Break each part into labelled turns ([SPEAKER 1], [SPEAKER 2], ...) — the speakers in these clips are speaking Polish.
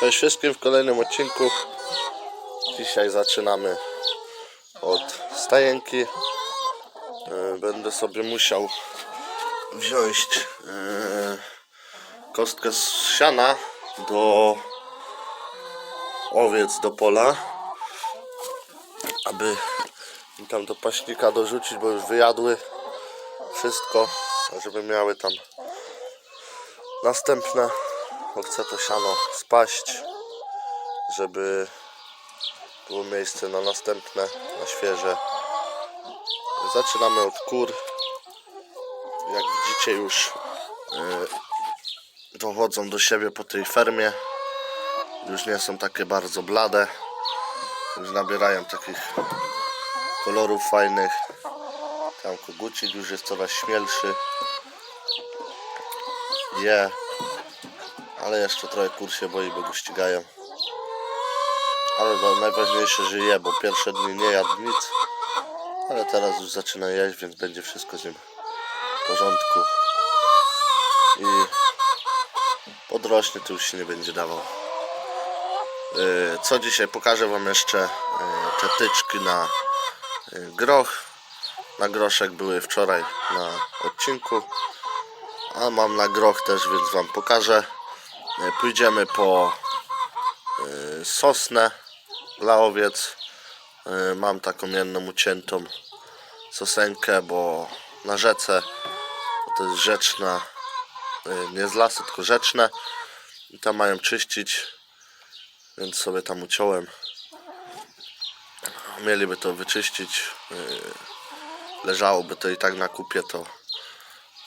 [SPEAKER 1] Cześć wszystkim w kolejnym odcinku. Dzisiaj zaczynamy od stajenki. E, Będę sobie musiał wziąć e, kostkę z siana do owiec do pola, aby tam do paśnika dorzucić, bo już wyjadły wszystko, żeby miały tam następne, bo chcę to siano spaść, żeby było miejsce na następne, na świeże. Zaczynamy od kur. Jak widzicie już yy, dochodzą do siebie po tej fermie. Już nie są takie bardzo blade. Już nabierają takich kolorów fajnych. Tam kogucik już jest coraz śmielszy. Je. Ale jeszcze trochę kur się boi, bo go ścigają. Ale no, najważniejsze, że je, bo pierwsze dni nie jadł nic. Ale teraz już zaczyna jeść, więc będzie wszystko z nim w porządku. I podrośnie to już się nie będzie dawał. Yy, Co dzisiaj pokażę Wam jeszcze te tyczki na yy, groch. Na groszek były wczoraj na odcinku. A mam na groch też, więc Wam pokażę. Yy, Pójdziemy po yy, sosnę dla owiec. Yy, Mam taką jedną uciętą sosenkę, bo na rzece to jest rzeczna, nie z lasu, tylko rzeczne. I tam mają czyścić, więc sobie tam uciąłem. Mieliby to wyczyścić. Leżałoby to i tak na kupie, to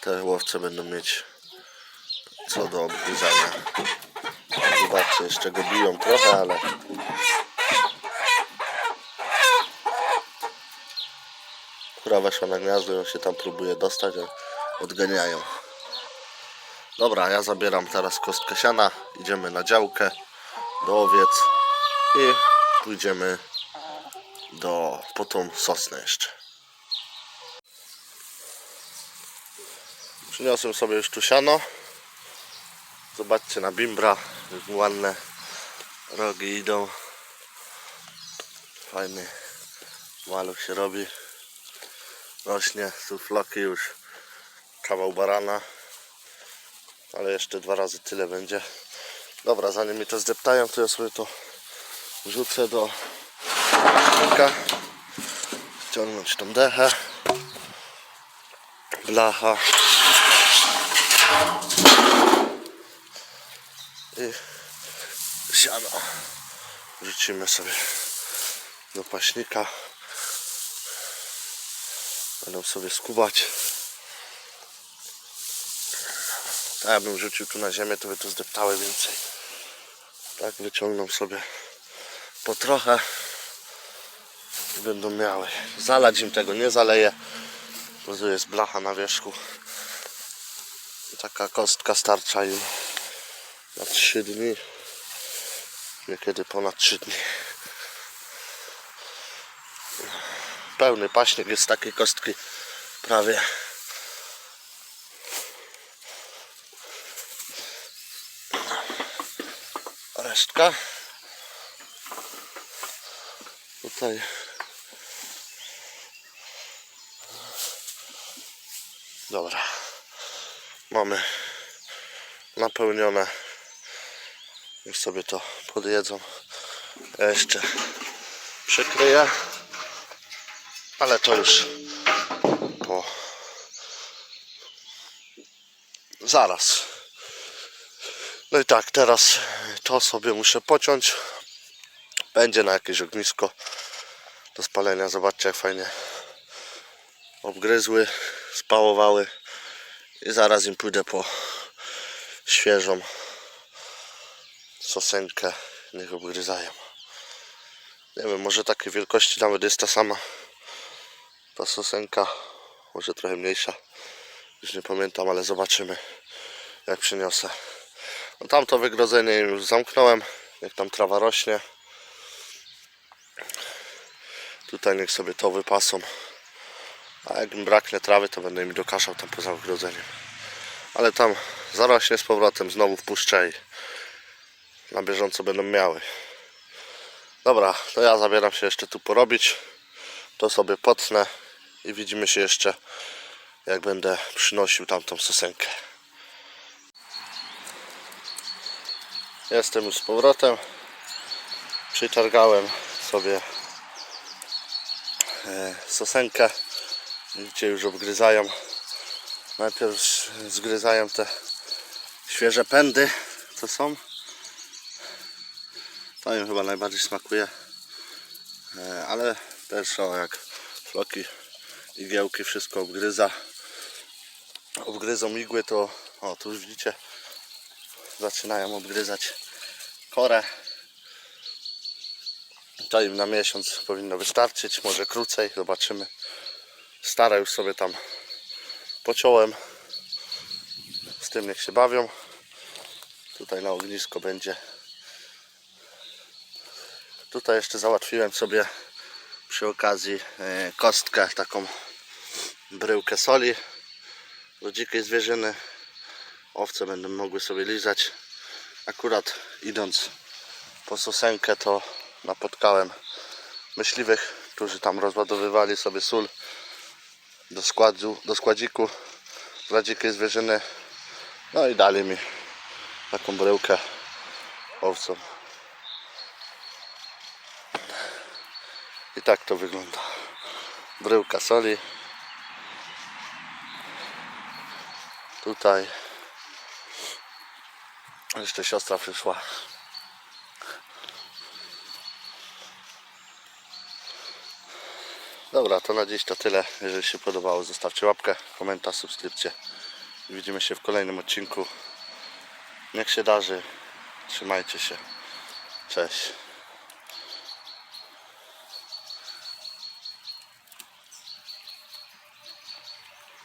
[SPEAKER 1] te łowce będą mieć co do obgryzania. Zobaczcie, jeszcze go biją trochę, ale kura weszła na gniazdo i on się tam próbuje dostać, a odganiają. Dobra, ja zabieram teraz kostkę siana, idziemy na działkę do owiec i pójdziemy do, po tą sosnę jeszcze. Przyniosłem sobie już tu siano. Zobaczcie na bimbra, jak ładne rogi idą. Fajny maluch się robi. Rośnie, tu floki już kawał barana. Ale jeszcze dwa razy tyle będzie. Dobra, zanim mi to zdeptają, to ja sobie to wrzucę do śmietnika. Ściągnąć tą dechę. Blacha. I siano. Wrzucimy sobie do paśnika. Będą sobie skubać. Tak, jakbym rzucił tu na ziemię, to by tu zdeptały więcej. Tak wyciągną sobie po trochę i będą miały. Zalać im tego nie zaleję, bo tu jest blacha na wierzchu. Taka kostka starcza im na 3 dni. Niekiedy ponad 3 dni. Pełny paśnik jest takiej kostki prawie. Resztka. Tutaj Dobra. Mamy napełnione. Już sobie to podjedzą. Ja jeszcze przykryję. Ale to już po zaraz. No i tak, teraz to sobie muszę pociąć. Będzie na jakieś ognisko do spalenia. Zobaczcie jak fajnie obgryzły, spałowały. I zaraz im pójdę po świeżą sosenkę. Niech obgryzają. Nie wiem, może takiej wielkości nawet jest ta sama. Ta sosenka, może trochę mniejsza. Już nie pamiętam, ale zobaczymy jak przyniosę. No tamto wygrodzenie już zamknąłem. Jak tam trawa rośnie. Tutaj niech sobie to wypasą. A jak mi braknie trawy, to będę mi dokaszał tam poza ogrodzeniem. Ale tam zarośnie z powrotem, znowu wpuszczę i na bieżąco będą miały. Dobra, to ja zabieram się jeszcze tu porobić. To sobie potnę i widzimy się jeszcze jak będę przynosił tamtą sosenkę. Jestem już z powrotem. Przytargałem sobie e, sosenkę. Widzicie, już obgryzają. Najpierw zgryzają te świeże pędy, co są. To im chyba najbardziej smakuje. E, Ale też o jak floki, igiełki, wszystko obgryza. Obgryzą igły, to o tu już widzicie zaczynają obgryzać korę. To im na miesiąc powinno wystarczyć, może krócej, zobaczymy. Stare już sobie tam pociąłem. Z tym niech się bawią. Tutaj na ognisko będzie. Tutaj jeszcze załatwiłem sobie przy okazji e, kostkę, taką bryłkę soli do dzikiej zwierzyny. Owce będą mogły sobie lizać. Akurat idąc po sosenkę to napotkałem myśliwych, którzy tam rozładowywali sobie sól do, składu, do składziku dla dzikiej zwierzyny. No i dali mi taką bryłkę owcom. Tak to wygląda. Bryłka soli. Tutaj jeszcze siostra przyszła. Dobra, to na dziś to tyle. Jeżeli się podobało, zostawcie łapkę, komentarz, subskrypcję. Widzimy się w kolejnym odcinku. Niech się darzy. Trzymajcie się. Cześć.